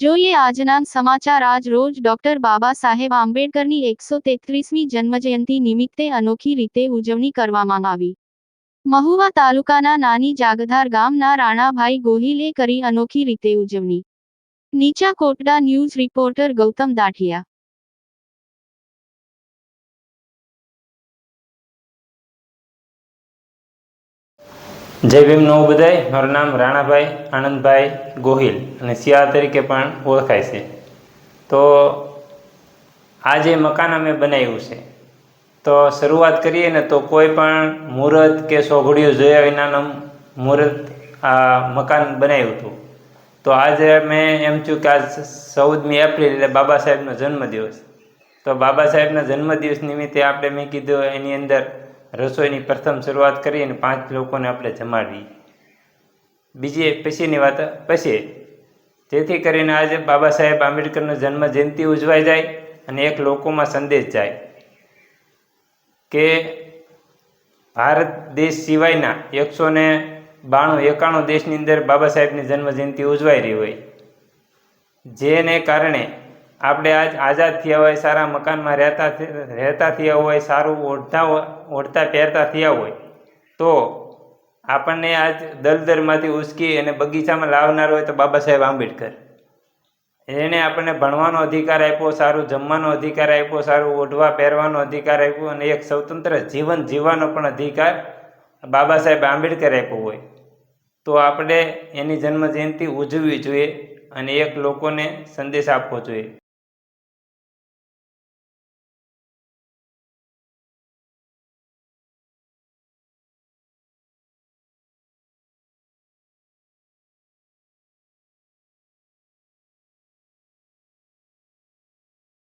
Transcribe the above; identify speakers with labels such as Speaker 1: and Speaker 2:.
Speaker 1: જોઈએ આજના સમાચાર. આજ રોજ ડોક્ટર બાબા સાહેબ આંબેડકરની એકસો તેત્રીસમી જન્મજયંતિ નિમિત્તે અનોખી રીતે ઉજવણી કરવામાં આવી. મહુવા તાલુકાના નાની જાગધાર ગામના રાણાભાઈ ગોહિલે કરી અનોખી રીતે ઉજવણી. Nicha Kotda news reporter Gautam Dathiya.
Speaker 2: જય ભીમ નવું બધાય. મારું નામ રાણાભાઈ, આનંદભાઈ ગોહિલ અને શિયાળ તરીકે પણ ઓળખાય છે. તો આ જે મકાન અમે બનાવ્યું છે, તો શરૂઆત કરીએ ને તો કોઈ પણ મુહૂર્ત કે સોઘડિયું જોયા વિનાનું મુહૂર્ત આ મકાન બનાવ્યું હતું. તો આજે મેં એમ થયું કે આજ ચૌદમી એપ્રિલ એટલે બાબા સાહેબનો જન્મદિવસ. તો બાબા સાહેબના જન્મદિવસ નિમિત્તે આપણે મેં કીધું એની અંદર રસોઈની પ્રથમ શરૂઆત કરી અને પાંચ લોકોને આપણે જમાડવી બીજી પછીની વાત, પછી જેથી કરીને આજે બાબા સાહેબ આંબેડકરનો જન્મ જયંતિ ઉજવાઈ જાય અને એક લોકોમાં સંદેશ જાય કે ભારત દેશ સિવાયના એકસો ને બાણું, એકાણું દેશની અંદર બાબા સાહેબની જન્મ જયંતિ ઉજવાઈ રહી હોય. જેને કારણે આપણે આજ આઝાદ થયા હોય, સારા મકાનમાં રહેતા રહેતા થયા હોય, સારું ઓઢતા ઓઢતા પહેરતા થયા હોય, તો આપણને આજ દલદરમાંથી ઉસકી અને બગીચામાં લાવનાર હોય તો બાબા સાહેબ આંબેડકર. એણે આપણને ભણવાનો અધિકાર આપ્યો, સારું જમવાનો અધિકાર આપ્યો, સારું ઓઢવા પહેરવાનો અધિકાર આપ્યો અને એક સ્વતંત્ર જીવન જીવવાનો પણ અધિકાર બાબા સાહેબ આંબેડકર આપ્યો હોય. તો આપણે એની જન્મજયંતિ ઉજવવી જોઈએ અને એક લોકોને સંદેશ આપવો જોઈએ.